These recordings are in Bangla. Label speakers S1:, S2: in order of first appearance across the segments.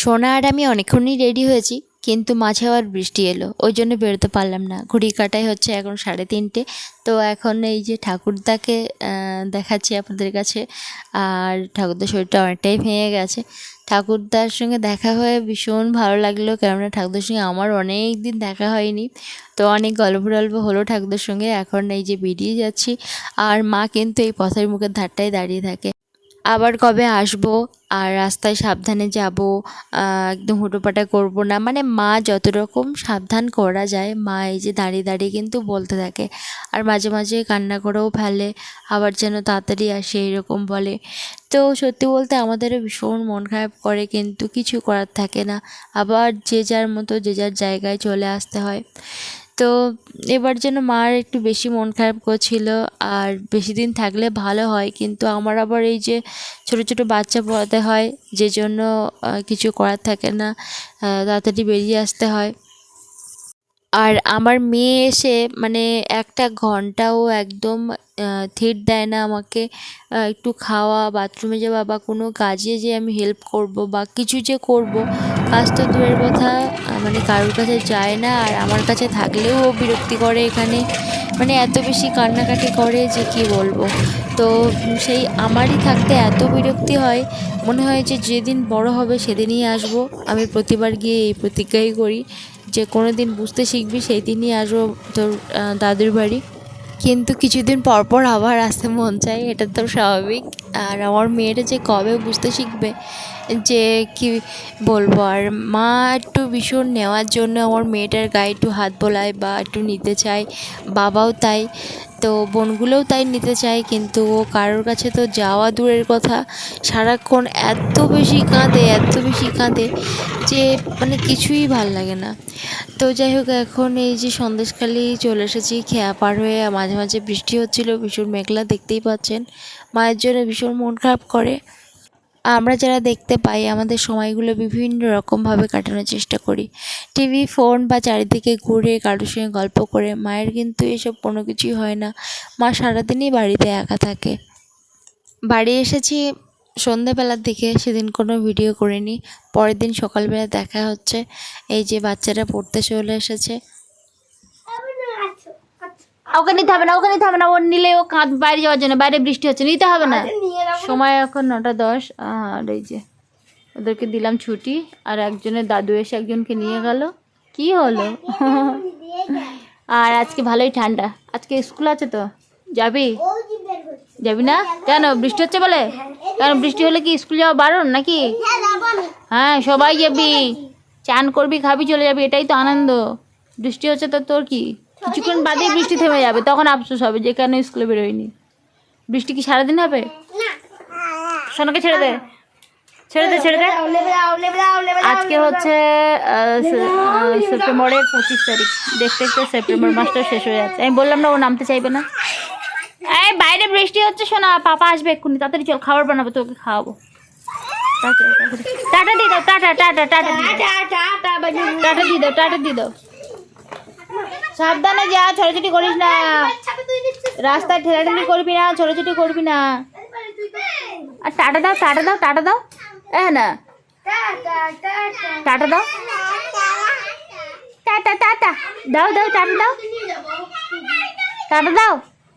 S1: সোনা আর আমি অনেকক্ষণই রেডি হয়েছি। কিন্তু মাঝে আবার বৃষ্টি এলো। ওই জন্য বেরোতে পারলাম না। ঘড়ি কাটাই হচ্ছে এখন সাড়ে তিনটে। তো এখন এই যে ঠাকুরদাকে দেখাচ্ছি আপনাদের কাছে। আর ঠাকুরদার শরীরটা অনেকটাই ভেঙে গেছে। ঠাকুরদার সঙ্গে দেখা হয়ে ভীষণ ভালো লাগল। কেননা ঠাকুরদার সঙ্গে আমার অনেক দিন দেখা হয়নি। তো অনেক গল্প টল্প হলো ঠাকুরদার সঙ্গে। এখন এই যে বেরিয়ে যাচ্ছি। আর মা কিন্তু এই পথের মুখের ধারটায় দাঁড়িয়ে থাকে। আবার কবে আসব? আর রাস্তায় সাবধানে যাব? একদম হুটোপাটা করব না? মানে মা যত রকম সাবধান করা যায়, মা এই যে দাঁড়িয়ে দাঁড়িয়ে কিন্তু বলতে থাকে। আর মাঝে মাঝে কান্না করেও ফেলে, আবার যেন তাড়াতাড়ি আসে এরকম বলে। তো সত্যি বলতে আমাদেরও ভীষণ মন খারাপ করে, কিন্তু কিছু করার থাকে না। আবার যে যার মতো, যে যার জায়গায় চলে আসতে হয়। তো এবার যেন মার একটু বেশি মন খারাপ করছিল আর বেশি দিন থাকলে ভালো হয়। কিন্তু আমার আবার এই যে ছোট ছোট বাচ্চা পড়াতে হয়, যে জন্য কিছু করার থাকে না তাড়াতাড়ি বেরিয়ে আসতে হয়। আর আমার মেয়ে এসে মানে একটা ঘন্টাও একদম থির দেয় না আমাকে। একটু খাওয়া, বাথরুমে যাওয়া বা কোনো কাজে যে আমি হেল্প করব বা কিছু যে করব, কাজ তো দূরের কথা মানে কারোর কাছে যায় না। আর আমার কাছে থাকলেও ও বিরক্তি করে এখানে। মানে এত বেশি কান্নাকাটি করে যে কি বলব। তো সেই আমারই থাকতে এত বিরক্তি হয়, মনে হয় যে যেদিন বড় হবে সেদিনই আসব। আমি প্রতিবার গিয়ে এই প্রতিজ্ঞাই করি। যে কোনো দিন বুঝতে শিখবি, সেই দিনই আসব তোর দাদুর বাড়ি। কিন্তু কিছুদিন পর পর আবার আসতে মন চায়, এটা তো স্বাভাবিক। আর আমার মেয়েটা যে কবে বুঝতে শিখবে, যে কি বলব, আর মা একটু ভীষণ নেওয়ার জন্য আমার মেয়েটার গায়ে একটু হাত বোলায় বা একটু নিতে চায়, বাবাও তাই। তো বোনগুলোও তাই নিতে চায়, কিন্তু ও কারোর কাছে তো যাওয়া দূরের কথা। সারাক্ষণ এত বেশি কাঁদে, এত বেশি কাঁদে যে মানে কিছুই ভালো লাগে না। তো যাই হোক, এখন এই যে সন্দেশখালি চলে এসেছি, খেয়া পার হয়ে মাঝে মাঝে বৃষ্টি হচ্ছিল, ভীষণ মেঘলা দেখতেই পাচ্ছেন। মায়ের জন্য ভীষণ মন খারাপ করে। আমরা যারা দেখতে পাই আমাদের সময়গুলো বিভিন্ন রকমভাবে কাটানোর চেষ্টা করি। টিভি ফোন বা চারিদিকে ঘুরে কারোর সঙ্গে গল্প করে মায়ের কিন্তু এসব কোনো কিছুই হয় না। মা সারাদিনই বাড়িতে একা থাকে। বাড়ি এসেছি সন্ধেবেলার দিকে সেদিন কোনো ভিডিও করিনি। পরের দিন সকালবেলা দেখা হচ্ছে এই যে বাচ্চারা পড়তে চলে এসেছে।
S2: ওকে নিতে হবে না ওকে নিতে হবে না। ও নিলে ও কাঁদ বাইরে যাওয়ার জন্য বাইরে বৃষ্টি হচ্ছে নিতে হবে না। সময় এখন নটা দশ, আর এই যে ওদেরকে দিলাম ছুটি, আর একজনের দাদু এসে একজনকে নিয়ে গেল। কি হলো? আর আজকে ভালোই ঠান্ডা। আজকে স্কুল আছে তো? যাবি? যাবি না? কেন, বৃষ্টি হচ্ছে বলে? কেন, বৃষ্টি হলে কি স্কুল যাওয়া বারণ নাকি? হ্যাঁ সবাই যাবি। চান করবি, খাবি, চলে যাবি, এটাই তো আনন্দ। বৃষ্টি হচ্ছে তো তোর কি? কিছুক্ষণ বাদেই বৃষ্টি থেমে যাবে, তখন আফসোস হবে যে কেন স্কুলে বেরোয়নি। বৃষ্টি কি সারাদিন হবে? সোনাকে ছেড়ে দে। ছেড়ে দে ছেড়ে দে। আজকে হচ্ছে সেপ্টেম্বরের পঁচিশ তারিখ। দেখতে দেখতে সেপ্টেম্বর মাসটা শেষ হয়ে যাচ্ছে। আমি বললাম না ও নামতে চাইবে না। এই, বাইরে বৃষ্টি হচ্ছে শোনা পাপা আসবে এক্ষুনি। তাড়াতাড়ি চল, খাবার বানাবো, তোকে খাওয়াবো। টাটা দিয়ে দাও, টাটা টাটা টাটা। টাটা দিয়ে দাও, টাটা দিয়ে দাও। সাবধানে যা ছোটাছুটি করিস না। রাস্তায় ঠেলাঠেলি করবি না ছোটাছুটি করবি না। আর টাটা দাও টাটা দাও টাটা দাও। হ্যাঁ না। টাটা দাও। টাটা টাটা দাও দাও টাটা দাও। টাটা দাও।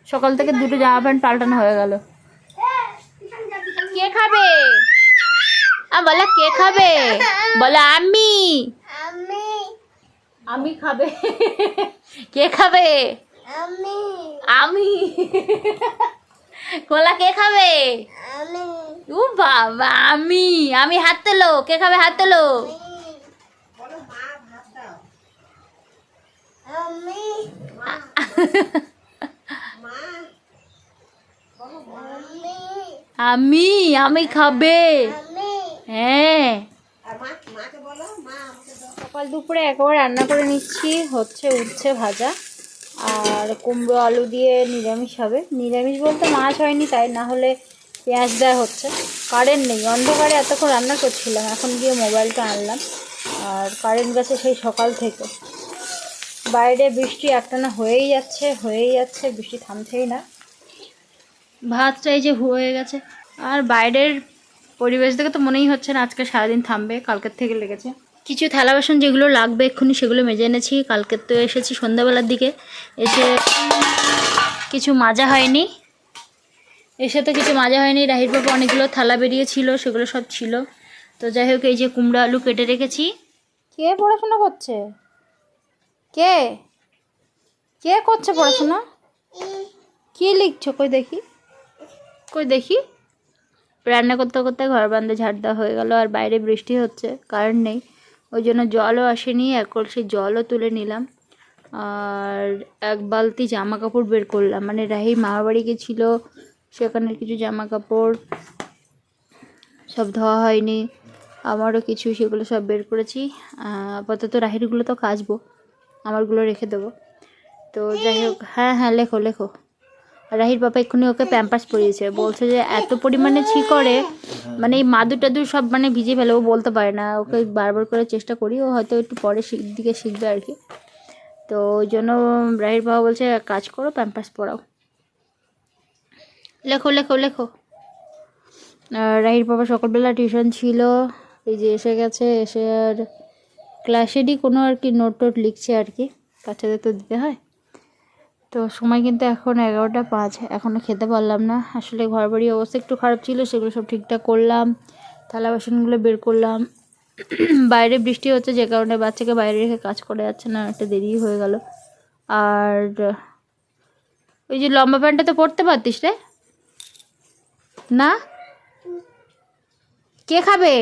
S2: সকাল থেকে দুটো জামা প্যান্ট পাল্টানো হয়ে গেল। কে খাবে? বলে কে খাবে? বলে আমি। আমি খাবে। কে খাবে? আমি। আমি। কোলা কে খাবে? আমি। ও বাবা আমি। আমি হাত তোলো। কে খাবে হাত তোলো? আমি। আমি খাবে। হ্যাঁ। সকাল দুপুরে একবার রান্না করে নিচ্ছি, হচ্ছে উচ্ছে ভাজা আর কুমড়ো আলু দিয়ে নিরামিষ হবে। নিরামিষ বলতে মাছ হয়নি, তাই না হলে পেঁয়াজ দেওয়া হচ্ছে। কারেন্ট নেই, অন্ধকারে এতক্ষণ রান্না করছিলাম, এখন গিয়ে মোবাইলটা আনলাম। আর কারেন্ট গেছে সেই সকাল থেকে। বাইরে বৃষ্টি একটানা হয়েই যাচ্ছে হয়েই যাচ্ছে, বৃষ্টি থামছেই না। ভাতটা এই যে হয়ে গেছে। আর বাইরের পরিবেশ থেকে তো মনেই হচ্ছে না আজকে সারাদিন থামবে, কালকের থেকে লেগেছে। কিছু থালা বাসন যেগুলো লাগবে এক্ষুনি সেগুলো মেজে এনেছি। কালকের তো এসেছি সন্ধ্যাবেলার দিকে। এসে কিছু মাজা হয়নি। এসে তো কিছু মাজা হয়নি। রাহির বাবা অনেকগুলো থালা বেরিয়েছিল, সেগুলো সব ছিল। তো যাই হোক, এই যে কুমড়ো আলু কেটে রেখেছি। কে পড়াশোনা করছে? কে? কে করছে পড়াশোনা? কি লিখছো? কই দেখি। কই দেখি। রান্না করতে করতে ঘর বান্ধে ঝাড় দেওয়া হয়ে গেল, আর বাইরে বৃষ্টি হচ্ছে, কারেন্ট নেই। ওই জন্য জলও আসেনি, এক কলসি জলও তুলে নিলাম। আর এক বালতি জামা কাপড় বের করলাম। মানে রাহি মামার বাড়ি গেছিল সেখানের কিছু জামা কাপড় সব ধোয়া হয়নি, আমারও কিছু সেগুলো সব বের করেছি। আপাতত রাহিরগুলো তো কাচবো, আমারগুলো রেখে দেবো। তো যাই হোক হ্যাঁ হ্যাঁ লেখো লেখো। রাহির বাবা এক্ষুনি ওকে প্যাম্পাস পরিয়েছে। বলছে যে এত পরিমাণে ছি করে মানে এই মাদুর টাদুর সব মানে ভিজে ফেলে, ও বলতে পারে না। ওকে বারবার করে চেষ্টা করি, ও হয়তো একটু পরে দিকে শিখবে আর কি। তো ওই জন্য রাহির বাবা বলছে, "এক কাজ করো, প্যাম্পাস পড়াও লেখো লেখো লেখো। রাহির বাবা সকালবেলা টিউশন ছিল, এই যে এসে গেছে, এসে আর ক্লাসেরই কোনো আর কি নোট টোট লিখছে আর কি। বাচ্চাদের তো দিতে হয়। তো সময় কিন্তু এখন এগারোটা পাঁচ এখনও খেতে পারলাম না। আসলে ঘর বাড়ির অবস্থা একটু খারাপ ছিল সেগুলো সব ঠিকঠাক করলাম থালা বাসনগুলো বের করলাম। বাইরে বৃষ্টি হচ্ছে যে কারণে বাচ্চাকে বাইরে রেখে কাজ করে যাচ্ছে না একটা দেরি হয়ে গেল। আর ওই যে লম্বা প্যান্টটা তো পরতে পারতিস রে? না? কে খাবে?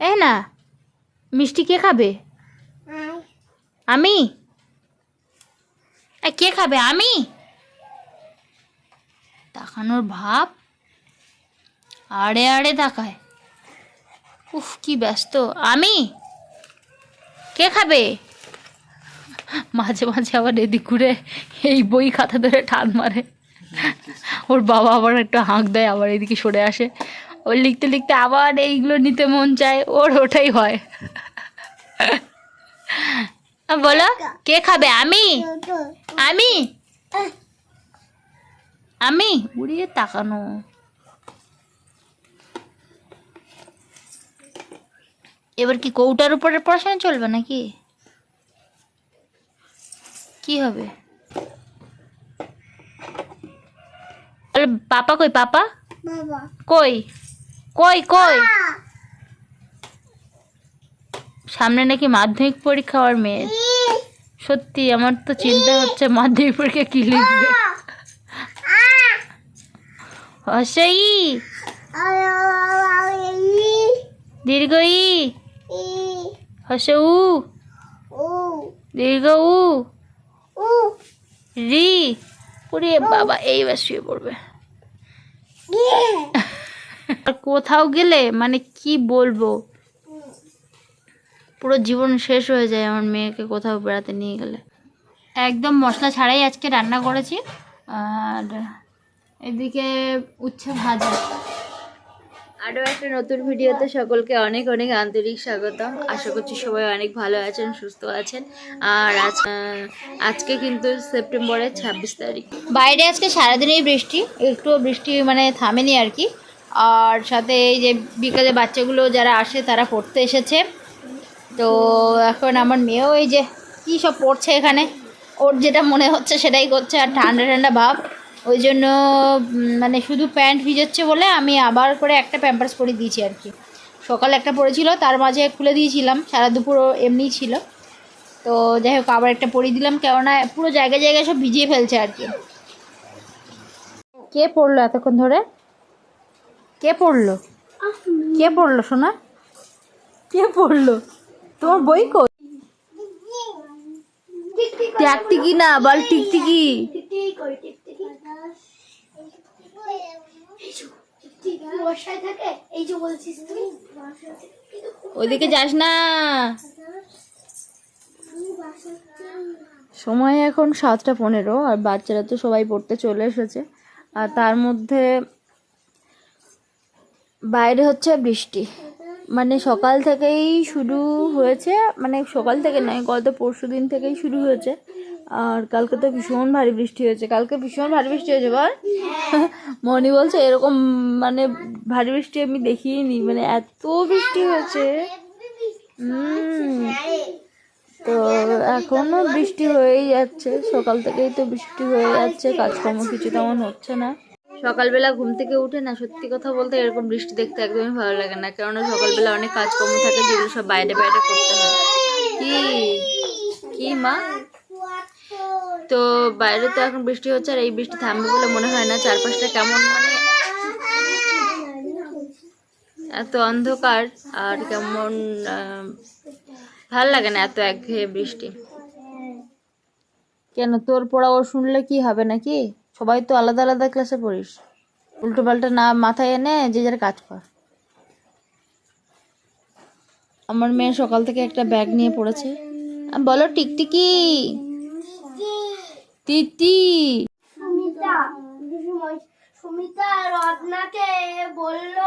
S2: এ না মিষ্টি কে খাবে? আমি? কে খাবে? আমি? তাকানোর ভাব। আড়ে আড়ে তাকায়। উফ, কি ব্যস্ত। আমি? কে খাবে? মাঝে মাঝে আবার এদিক ঘুরে এই বই খাতা ধরে টান মারে। ওর বাবা আবার একটু হাঁক দেয়, আবার এদিকে সরে আসে। ওর লিখতে লিখতে আবার এইগুলো নিতে মন চায়, ওর ওটাই হয়। বলো কে। খাবে? আমি? আমি? আমি? উড়িয়ে তাকানো। এবার কি কৌটার উপরে পড়াশোনা চলবে নাকি? কি হবে? আরে পাপা কই পাপা? কই? কই কই? সামনে নাকি মাধ্যমিক পরীক্ষা আর মেয়ের। সত্যি আমার তো চিন্তা হচ্ছে মাধ্যমিক পরীক্ষা কি লিখবে। দীর্ঘ ই। হসউ দীর্ঘ উ। রি। ওরে বাবা এইবার শুয়ে পড়বে। আর কোথাও গেলে মানে কি বলব? পুরো জীবন শেষ হয়ে যায় আমার মেয়েকে কোথাও বেড়াতে নিয়ে গেলে। একদম মশলা ছাড়াই আজকে রান্না করেছি। আর এদিকে উচ্ছে ভাজা। আরও একটা নতুন ভিডিওতে সকলকে অনেক অনেক আন্তরিক স্বাগতম। আশা করছি সবাই অনেক ভালো আছেন সুস্থ আছেন। আর আজ আজকে কিন্তু সেপ্টেম্বরের ছাব্বিশ তারিখ। বাইরে আজকে সারাদিনই বৃষ্টি একটু বৃষ্টি মানে থামেনি আর কি। আর সাথে এই যে বিকালে বাচ্চাগুলো যারা আসে তারা পড়তে এসেছে। তো এখন আমার মেয়েও এই যে কী সব পড়ছে এখানে? ওর যেটা মনে হচ্ছে সেটাই করছে আর ঠান্ডা ঠান্ডা ভাব। ওই জন্য মানে শুধু প্যান্ট ভিজাচ্ছে বলে আমি আবার করে একটা প্যাম্পার্স পরে দিয়েছি আর কি। সকালে একটা পরেছিল, তার মাঝে খুলে দিয়েছিলাম, সারা দুপুর এমনি ছিল। তো যাই হোক, আবার একটা পরিয়ে দিলাম, কেননা পুরো জায়গায় জায়গায় সব ভিজিয়ে ফেলছে আর কি। কে পড়ল এতক্ষণ ধরে? কে পড়ল? কে পড়ল, সোনা? কে পড়ল? তোমার বই ট্যাকটিকি না, বল টিকটিকি। ওইদিকে যাস না। সময় এখন সাতটা পনেরো, আর বাচ্চারা তো সবাই পড়তে চলে এসেছে। আর তার মধ্যে বাইরে হচ্ছে বৃষ্টি। মানে সকাল থেকেই শুরু হয়েছে মানে সকাল থেকে নয়, গত পরশু দিন থেকেই শুরু হয়েছে। আর কালকে তো ভীষণ ভারী বৃষ্টি হয়েছে। কালকে ভীষণ ভারী বৃষ্টি হয়েছে, বল। মনি বলছে এরকম মানে ভারী বৃষ্টি আমি দেখিনি মানে এত বৃষ্টি হয়েছে। তো এখনও বৃষ্টি হয়েই যাচ্ছে। সকাল থেকেই তো বৃষ্টি হয়ে যাচ্ছে, কাজকর্ম কিছু তেমন হচ্ছে না। সকালবেলা ঘুম থেকে উঠে না সত্যি কথা বলতে এরকম বৃষ্টি দেখতে একদমই ভালো লাগে না। কেননা সকালবেলা অনেক কাজকর্ম থাকে যেগুলো সব বাইরে বাইরে করতে হয়। কি? কি মা? তো বাইরে তো এখন বৃষ্টি হচ্ছে আর এই বৃষ্টি থামবে বলে মনে হয় না। চারপাশটা কেমন মানে এত অন্ধকার আর কেমন ভালো লাগে না এত একঘেয়ে বৃষ্টি। কেন তোর পড়া ও শুনলে কি হবে নাকি? সবাই তো আলাদা আলাদা ক্লাসে পড়িস। উল্টো পাল্টা না মাথায় এনে যে যার কাজ কর। আমার মেয়ে সকাল থেকে একটা ব্যাগ নিয়ে পড়েছে। বলো টিকটিকি? তিতি।
S3: সুমিতা রত্নাকে বলল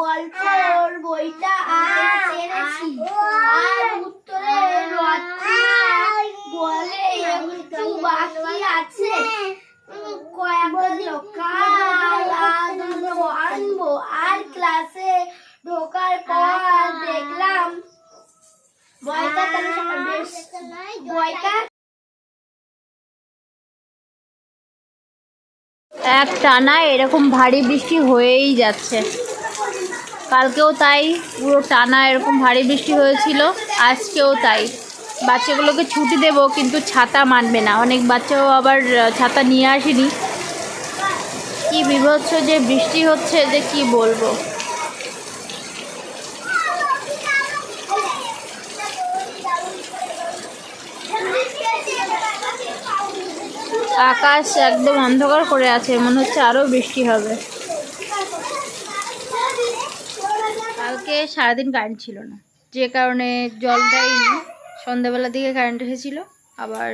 S3: গল্পর বইটা আর উত্তরে রত্না বলে একটু বাকি আছে? উম,
S2: এক টানা এরকম ভারী বৃষ্টি হয়েই যাচ্ছে। কালকেও তাই পুরো টানা এরকম ভারী বৃষ্টি হয়েছিল, আজকেও তাই। বাচ্চাগুলোকে ছুটি দেব, কিন্তু ছাতা মানবে না। অনেক বাচ্চাও আবার ছাতা নিয়ে আসেনি। কি বিভৎস যে বৃষ্টি হচ্ছে, যে কি বলব। আকাশ একদম অন্ধকার করে আছে, মনে হচ্ছে আরও বৃষ্টি হবে। কালকে সারাদিন কারেন্ট ছিল না, যে কারণে জল দেয়নি সন্ধ্যাবেলার দিকে কারেন্ট এসেছিল, আবার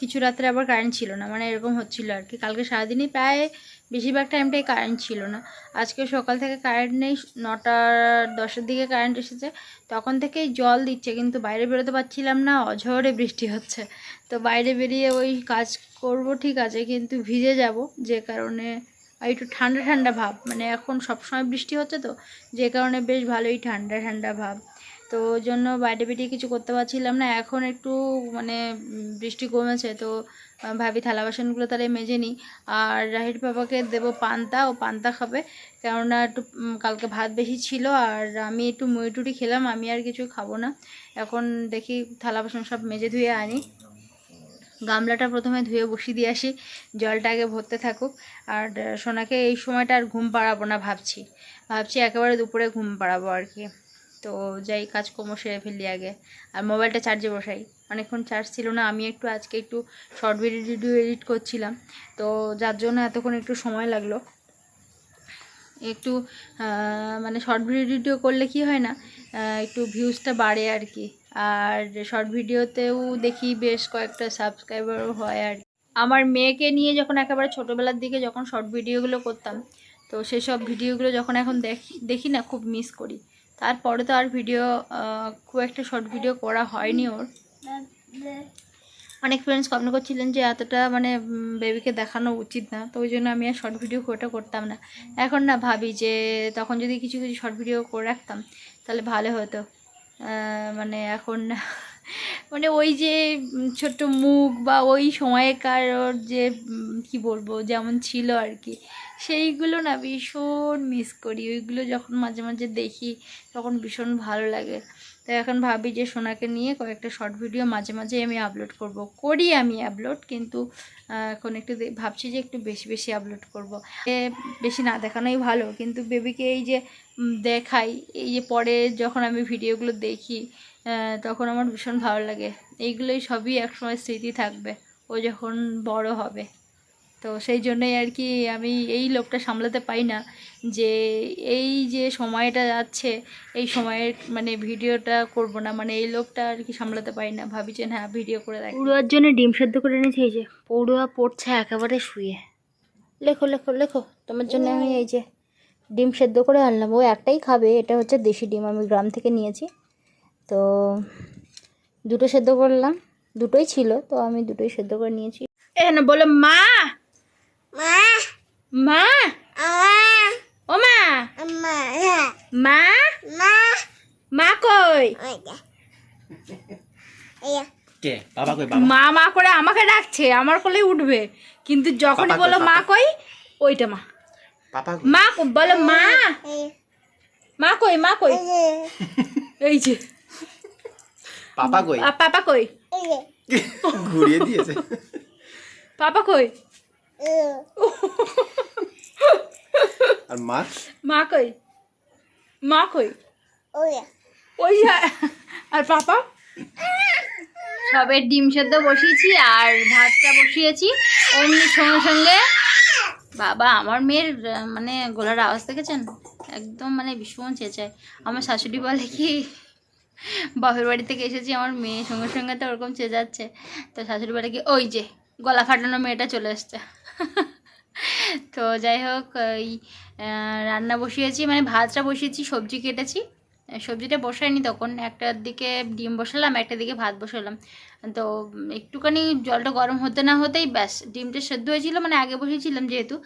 S2: কিছু রাত্রে আবার কারেন্ট ছিল না মানে এরকম হচ্ছিল আর কি। কালকে সারাদিনই প্রায় বেশিরভাগ টাইমটাই কারেন্ট ছিল না। আজকে সকাল থেকে কারেন্ট নেই, নটা, দশের দিকে কারেন্ট এসেছে, তখন থেকেই জল দিচ্ছে, কিন্তু বাইরে বেরোতে পারছিলাম না, অঝরে বৃষ্টি হচ্ছে। তো বাইরে বেরিয়ে ওই কাজ করব ঠিক আছে, কিন্তু ভিজে যাব, যে কারণে একটু ঠান্ডা ঠান্ডা ভাব। মানে এখন সবসময় বৃষ্টি হচ্ছে তো, যে কারণে বেশ ভালোই ঠান্ডা ঠান্ডা ভাব। তো ওই জন্য বাইরে বেরিয়ে কিছু করতে পারছিলাম না। এখন একটু মানে বৃষ্টি কমেছে, তো ভাবি থালা বাসনগুলো তাহলে মেজে নিই। আর রাহির বাবাকে দেবো পান্তা, ও পান্তা খাবে। কেননা একটু কালকে ভাত বেশি ছিল, আর আমি একটু মুড়ি টুড়ি খেলাম, আমি আর কিছু খাব না। এখন দেখি থালা বাসন সব মেজে ধুয়ে আনি। গামলাটা প্রথমে ধুয়ে বসিয়ে দিয়ে আসি, জলটা আগে ভরতে থাকুক। আর সোনাকে এই সময়টা আর ঘুম পাড়াবো না ভাবছি। ভাবছি একেবারে দুপুরে ঘুম পাড়াবো আর কি। তো যাই, কাজকর্ম সেরে ফেলি আগে। আর মোবাইলটা চার্জে বসাই। অনেকক্ষণ চার্জ ছিল না, আমি একটু আজকে একটু শর্ট ভিডিও এডিট করছিলাম। তো যার জন্য এতক্ষণ একটু সময় লাগল। একটু মানে শর্ট ভিডিও করলে কি হয় না একটু ভিউজটা বাড়ে আর কি। আর শর্ট ভিডিওতেও দেখি বেশ কয়েকটা সাবস্ক্রাইবারও হয় আর। আমার মেয়েকে নিয়ে যখন একেবারে ছোটোবেলার দিকে যখন শর্ট ভিডিওগুলো করতাম, তো সেসব ভিডিওগুলো যখন এখন দেখি দেখি না, খুব মিস করি। তারপরে তো আর ভিডিও খুব একটা শর্ট ভিডিও করা হয়নি ওর। অনেক ফ্রেন্ডস কমেন্ট করছিলেন যে এতটা মানে বেবিকে দেখানো উচিত না, তো ওই জন্য আমি আর শর্ট ভিডিও ওটা করতাম না। এখন না ভাবি যে, তখন যদি কিছু কিছু শর্ট ভিডিও করে রাখতাম, তাহলে ভালো হতো। মানে এখন মানে ওই যে ছোট্ট মুখ বা ওই সময়কার ওর যে কি বলব, যেমন ছিল আর কি। সেইগুলো না ভীষণ মিস করি। ওইগুলো যখন মাঝে মাঝে দেখি, তখন ভীষণ ভালো লাগে। তো এখন ভাবি যে সোনাকে নিয়ে কয়েকটা শর্ট ভিডিও মাঝে মাঝে আমি আপলোড করব। করি আমি আপলোড কিন্তু এখন একটু ভাবছি যে একটু বেশি বেশি আপলোড করব। বেশি না দেখানোই ভালো, কিন্তু বেবিকে এই যে দেখাই, এই যে পরে যখন আমি ভিডিওগুলো দেখি তখন আমার ভীষণ ভালো লাগে। এইগুলোই সবই একসময় স্মৃতি থাকবে, ও যখন বড় হবে। তো সেই জন্যই আর কি আমি এই লোকটা সামলাতে পাই না যে এই যে সময়টা যাচ্ছে এই সময়ের মানে ভিডিওটা করব না মানে এই লোকটা আর কি সামলাতে পারি না। ভাবি যে হ্যাঁ ভিডিও করে রাখি পড়ুয়ার জন্য ডিম সেদ্ধ করে এনেছি এই যে। পড়ুয়া পড়ছে একেবারে শুয়ে। লেখো লেখো লেখো তোমার জন্য আমি এই যে ডিম সেদ্ধ করে আনলাম। ও একটাই খাবে এটা হচ্ছে দেশি ডিম আমি গ্রাম থেকে নিয়েছি। তো দুটো সেদ্ধ করলাম দুটোই ছিল তো আমি দুটোই সেদ্ধ করে নিয়েছি। এখানে বলে মা মা। ও মা? মা? মা। কই?
S4: কে? বাবা কই? বাবা।
S2: মা মা করে আমাকে ডাকছে আমার কোলে উঠবে। কিন্তু যখনই বলো মা কই ওইটা মা।
S4: পাপা
S2: মা কই, বলো মা। মা কই মা কই? এই যে।
S4: পাপা কই?
S2: পাপা কই?
S4: ঘুরিয়ে দিয়েছে।
S2: পাপা কই?
S4: আর মা?
S2: মা কই? মা কই? ওই আর পাপা? সবে ডিম সেদ্ধ বসিয়েছি আর ভাতটা বসিয়েছি। অমনি সঙ্গে সঙ্গে বাবা আমার মেয়ের মানে গলার আওয়াজ দেখেছেন? একদম মানে ভীষণ চেঁচায়। আমার শাশুড়ি বলে কি বাপের বাড়ি থেকে এসেছি আমার মেয়ে সঙ্গে সঙ্গে তো ওরকম চেঁচাচ্ছে। তো শাশুড়ি বলে কি ওই যে গলা ফাটানো মেয়েটা চলে এসছে তো যাই হোক, ওই রান্না বসিয়েছি মানে ভাতটা বসিয়েছি, সবজি কেটেছি। সবজিটা বসাইনি তখন একটার দিকে ডিম বসালাম, একটা দিকে ভাত বসালাম। তো একটুখানি জলটা গরম হতে না হতেই ব্যাস, ডিমটা সেদ্ধ হয়েছিল মানে আগে বসেছিলাম যেহেতু,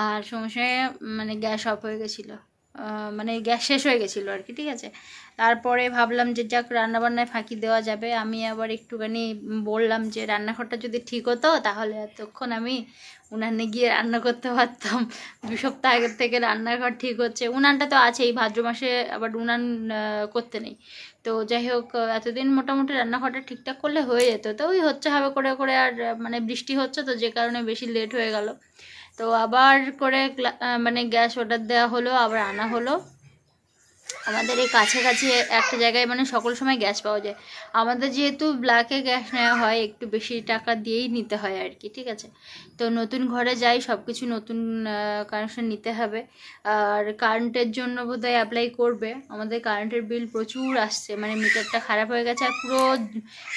S2: আর সঙ্গে সঙ্গে মানে গ্যাস অফ হয়ে গেছিল। মানে গ্যাস শেষ হয়ে গেছিল আর কি, ঠিক আছে? তারপরে ভাবলাম যে যাক, রান্নাবান্নায় ফাঁকি দেওয়া যাবে। আমি আবার একটুখানি বললাম যে, রান্নাঘরটা যদি ঠিক হতো, তাহলে এতক্ষণ আমি উনানে গিয়ে রান্না করতে পারতাম। দু সপ্তাহ আগের থেকে রান্নাঘর ঠিক হচ্ছে। উনানটা তো আছেই, ভাদ্র মাসে আবার উনান করতে নেই। তো যাই হোক, এতদিন মোটামুটি রান্নাঘরটা ঠিকঠাক করলে হয়ে যেত। তো ওই হচ্ছে হবে করে করে আর মানে বৃষ্টি হচ্ছে তো, যে কারণে বেশি লেট হয়ে গেল। তো আবার করে মানে গ্যাস অর্ডার দেওয়া হলো আবার আনা হলো। আমাদের এই কাছাকাছি একটা জায়গায় মানে সকল সময় গ্যাস পাওয়া যায়। আমাদের যেহেতু ব্ল্যাকে গ্যাস নেওয়া হয়, একটু বেশি টাকা দিয়েই নিতে হয় আর কি, ঠিক আছে? তো নতুন ঘরে যাই সব কিছু নতুন কানেকশন নিতে হবে। আর কারেন্টের জন্য বোধহয় অ্যাপ্লাই করবে। আমাদের কারেন্টের বিল প্রচুর আসছে মানে মিটারটা খারাপ হয়ে গেছে আর পুরো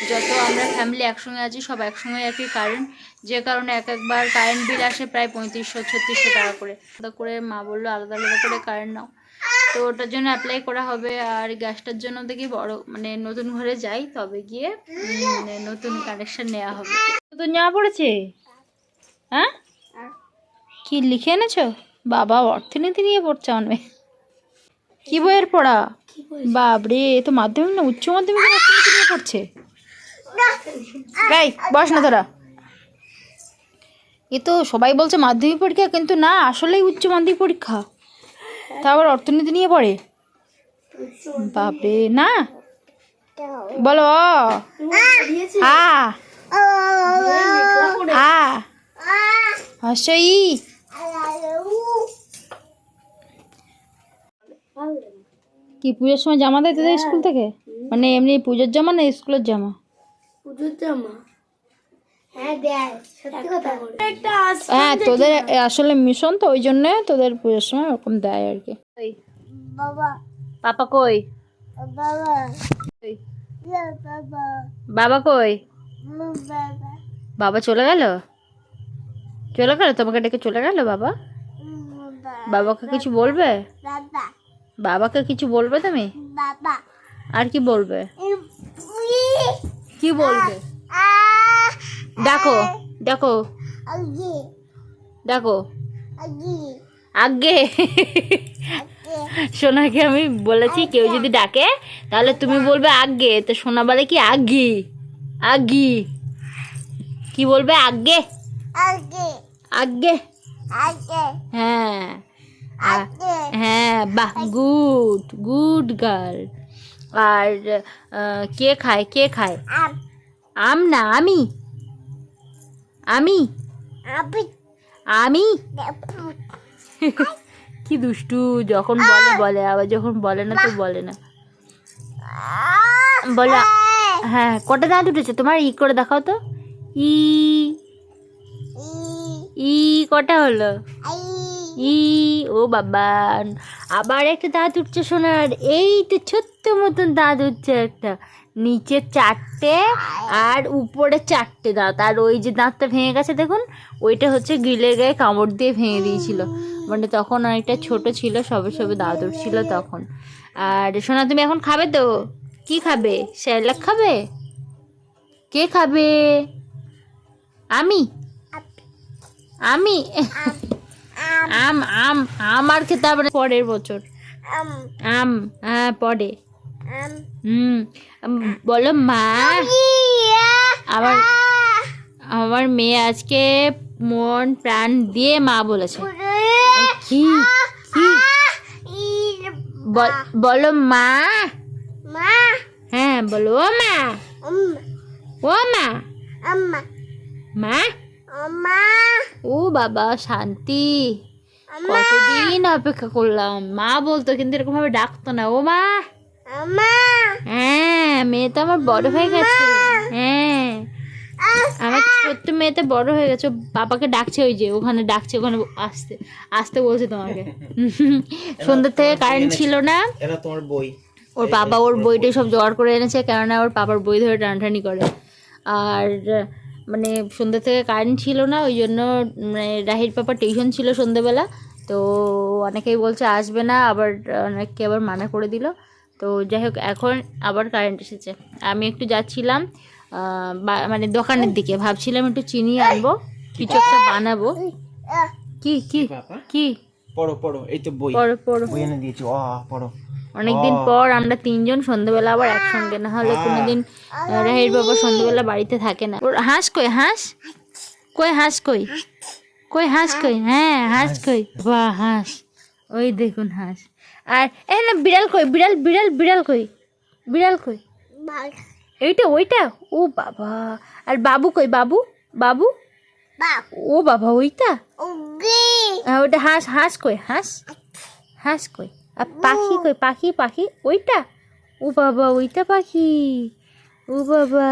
S2: যত আমরা ফ্যামিলি একসঙ্গে আছি, সব একসঙ্গে আর কি কারেন্ট যে কারণে এক একবার কারেন্ট বিল আসে প্রায় পঁয়ত্রিশশো, ছত্রিশশো টাকা করে। করে মা বলল, আলাদা আলাদা করে কারেন্ট নাও। তো ওটার জন্য অ্যাপ্লাই করা হবে আর গ্যাসটার জন্য দেখি বড় মানে নতুন ঘরে যাই তবে গিয়ে মানে নতুন কানেকশন নেওয়া হবে। নতুন জামা পড়েছে? হ্যাঁ? কি লিখে এনেছো? বাবা অর্থনীতি নিয়ে পড়ছে অনেক কি বইয়ের পড়া? বাবরে এ তো মাধ্যমিক না উচ্চ মাধ্যমিক অর্থনীতি নিয়ে পড়ছে? এই বস না তোরা। এ তো সবাই বলছে মাধ্যমিক পরীক্ষা কিন্তু না আসলেই উচ্চ মাধ্যমিক পরীক্ষা। তা আবার অর্থনীতি নিয়ে পড়ে? বাপরে না? বলো। আ কি পুজোর সময় জামা দেয় তোদের স্কুল থেকে? মানে এমনি পুজোর জামা না স্কুলের জামা?
S3: পুজোর জামা। হ্যাঁ দেয় সত্যি কথা। একটা
S2: হ্যাঁ তোদের আসলে মিশন তো ওই জন্য তোদের পুজোর সময় ওরকম দেয় আর কি।
S3: বাবা।
S2: পাপা কই?
S3: বাবা।
S2: কই?
S3: বাবা।
S2: বাবা কই?
S3: বাবা।
S2: বাবা চলে গেল? চলে গেল? তোমাকে ডেকে চলে গেল বাবা? বাবাকে কিছু বলবে? বাবাকে কিছু বলবে তুমি? আর কি বলবে? কি বলবে? ডাকো ডাকো
S3: আগি।
S2: ডাকো
S3: আগে।
S2: সোনাকে আমি বলেছি কেউ যদি ডাকে তাহলে তুমি বলবে আগে। তো সোনা বলে কি? আগি। আগি। কি বলবে? আগে।
S3: আগে।
S2: হ্যাঁ। হ্যাঁ বাহ গুড গুড গার্ল। আর কে খায়? কে খায়?
S3: আম
S2: না আমি? আমি? আমি। কি দুষ্টু যখন বলে বলে। আবার যখন বলে না তো বলে না। বলো হ্যাঁ। কটা দাঁত উঠেছে? তোমার ই করে দেখাও তো। ই। ই। কটা হলো? ই ও বাবা। আবার একটা দাঁত উঠছে সোনার। এই তো ছোট্ট মতন দাঁত উঠছে একটা। নিচে চারটে আর উপরে চারটে দাঁত। আর ওই যে দাঁতটা ভেঙে গেছে দেখুন ওইটা হচ্ছে গ্রিলের গায়ে কামড় দিয়ে ভেঙে দিয়েছিল। মানে তখন অনেকটা ছোট ছিল সবে সবে দাঁত উঠছিল তখন। আর সোনা তুমি এখন খাবে তো? কি খাবে? স্যালাক খাবে? কে খাবে? আমি? আমি? আম আম আমার খেতে হবে পরের বছর। আম হ্যাঁ পরে। হুম বলো মা। আমার আমার মেয়ে আজকে মন প্রাণ দিয়ে মা বলেছে। কি কি? বল- মা।
S3: মা।
S2: হ্যাঁ বলো ও মা। ও মা।
S3: আম্মা
S2: মা? ও বাবা শান্তি। কতদিন অপেক্ষা করলাম। মা বলতো কিন্তু এরকম ভাবে ডাকতো না। ও মা। হ্যাঁ মেয়ে তো আমার বড় হয়ে গেছে। হ্যাঁ। আমার ছোট্ট মেয়ে তো বড় হয়ে গেছে। বাবাকে ডাকছে ওই যে ওখানে ডাকছে ওখানে আসতে আসতে বলছে তোমাকে। সন্ধ্যা থেকে কারেন্ট ছিল না।
S4: এটা তোমার বই।
S2: ওর বাবা ওর বইটা সব জোগাড় করে এনেছে কেননা ওর বাবার বই ধরে টানাটানি করে। আর মানে সন্ধ্যা থেকে কারেন্ট ছিল না ওই জন্য মানে রাহির পাপা টিউশন ছিল সন্ধ্যেবেলা। তো অনেকেই বলছে আসবে না আবার অনেককে আবার মানা করে দিল। তো যাই হোক এখন আবার কারেন্ট এসেছে। আমি একটু যাচ্ছিলাম মানে দোকানের দিকে। ভাবছিলাম একটু চিনি আনব কিছু একটা বানাবো। কি কি কি
S4: পড়ো পড়ো এই তো বই।
S2: পড়ো পড়ো।
S4: বই এনে দিয়েছি ও পড়ো।
S2: অনেকদিন পর আমরা তিনজন সন্ধ্যেবেলা আবার একসঙ্গে না হলে কোনোদিন আহ, রাহির বাবা সন্ধ্যেবেলা বাড়িতে থাকে না। ওর হাঁস কই হাঁস? কই হাঁস কই? কই হাঁস কই? হ্যাঁ হাঁস কই। বা হাঁস। ওই দেখুন হাঁস। আর এ না বিড়াল কই বিড়াল বিড়াল বিড়াল কই বিড়াল কই? এইটা ওইটা? ও বাবা। আর বাবু কই বাবু? বাবু? ও বাবা ওইটা? আর ওটা হাঁস হাঁস কই হাঁস? হাঁস কই। আর পাখি কই পাখি পাখি ওইটা? ও বাবা ওইটা পাখি। ও বাবা।